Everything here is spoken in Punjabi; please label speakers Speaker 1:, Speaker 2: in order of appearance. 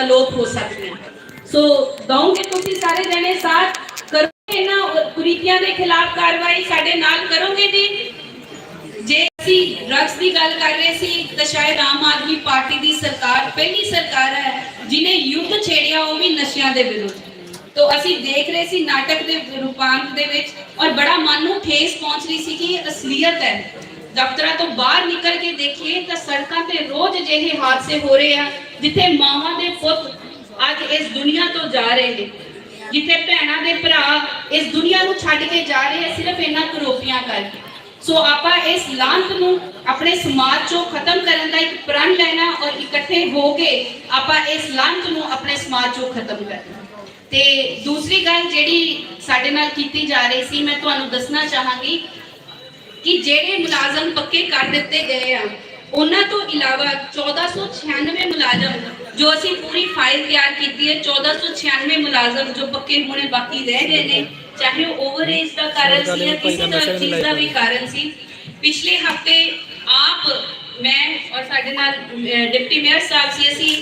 Speaker 1: ਅਲੋਪ ਹੋ ਸਕਦੀਆਂ ਸੋ ਦਊਂਗੇ ਤੁਸੀਂ ਸਾਰੇ ਜਣੇ ਸਾਥ। ਕਰੋਗੇ ਇਹਨਾਂ ਕੁਰੀਤੀਆਂ ਦੇ ਖਿਲਾਫ ਕਾਰਵਾਈ? ਸਾਡੇ ਨਾਲ ਕਰੋਗੇ ਜੀ? ਜੇ ਅਸੀਂ ਡਰੱਗਸ ਦੀ ਗੱਲ ਕਰ ਰਹੇ ਸੀ, ਤਾਂ ਸ਼ਾਇਦ ਆਮ ਆਦਮੀ ਪਾਰਟੀ ਦੀ ਸਰਕਾਰ, ਪਹਿਲੀ ਸਰਕਾਰ ਹੈ ਜਿਨੇ ਯੁੱਧ ਛੇੜਿਆ, ਉਹ ਵੀ ਨਸ਼ਿਆਂ ਦੇ ਵਿਰੁੱਧ। ਤੋ ਅਸੀਂ ਦੇਖ ਰਹੇ ਸੀ ਨਾਟਕ ਦੇ ਰੂਪਾਂਤ ਦੇ ਵਿੱਚ, ਔਰ ਬੜਾ ਮਨ ਨੂੰ ਠੇਸ ਪਹੁੰਚ ਰਹੀ ਸੀ ਕਿ ਇਹ ਅਸਲੀਅਤ ਹੈ। ਦਫ਼ਤਰਾਂ ਤੋਂ ਬਾਹਰ ਨਿਕਲ ਕੇ ਦੇਖੀਏ, ਤਾਂ ਸੜਕਾਂ ਤੇ ਰੋਜ਼ ਅਜਿਹੇ ਹਾਦਸੇ ਹੋ ਰਹੇ ਆ ਜਿੱਥੇ ਮਾਵਾਂ ਦੇ ਪੁੱਤ ਅੱਜ ਇਸ ਦੁਨੀਆ ਤੋਂ ਜਾ ਰਹੇ ਨੇ, ਜਿੱਥੇ ਭੈਣਾਂ ਦੇ ਭਰਾ ਇਸ ਦੁਨੀਆ ਨੂੰ ਛੱਡ ਕੇ ਜਾ ਰਹੇ ਆ, ਸਿਰਫ ਇਹਨਾਂ ਕਰੋਪੀਆਂ ਕਰਕੇ। ਸੋ ਆਪਾਂ ਇਸ ਲਾਂਤ ਨੂੰ ਆਪਣੇ ਸਮਾਜ ਚੋਂ ਖਤਮ ਕਰਨ ਦਾ ਇੱਕ ਪ੍ਰਣ ਲੈਣਾ ਔਰ ਇਕੱਠੇ ਹੋ ਕੇ ਆਪਾਂ ਇਸ ਲਾਂਤ ਨੂੰ ਆਪਣੇ ਸਮਾਜ ਚੋਂ ਖਤਮ ਕਰਨਾ। ਤੇ ਦੂਸਰੀ ਗੱਲ ਜਿਹੜੀ ਸਾਡੇ ਨਾਲ ਕੀਤੀ ਜਾ ਰਹੀ ਸੀ, ਮੈਂ ਤੁਹਾਨੂੰ ਦੱਸਣਾ ਚਾਹਾਂਗੀ ਕਿ ਜਿਹੜੇ ਮੁਲਾਜ਼ਮ ਪੱਕੇ ਕਰ ਦਿੱਤੇ ਗਏ ਆ ਉਹਨਾਂ ਤੋਂ ਇਲਾਵਾ 1496 ਮੁਲਾਜ਼ਮ ਜੋ ਅਸੀਂ ਪੂਰੀ ਫਾਈਲ ਤਿਆਰ ਕੀਤੀ ਹੈ 1496 ਮੁਲਾਜ਼ਮ ਜੋ ਪੱਕੇ ਹੋਣੇ ਬਾਕੀ ਰਹਿ ਗਏ ਨੇ, ਚਾਹੇ ਉਹ ਓਵਰ ਏਜ ਦਾ ਕਾਰਨ ਸੀ ਜਾਂ ਕਿਸੇ ਦਾ ਚੀਜ਼ ਦਾ ਵੀ ਕਾਰਨ ਸੀ। ਪਿਛਲੇ ਹਫ਼ਤੇ ਆਪ ਮੈਂ ਔਰ ਸਾਡੇ ਨਾਲ ਡਿਪਟੀ ਮੇਅਰ ਸਾਹਿਬ ਸੀ, ਅਸੀਂ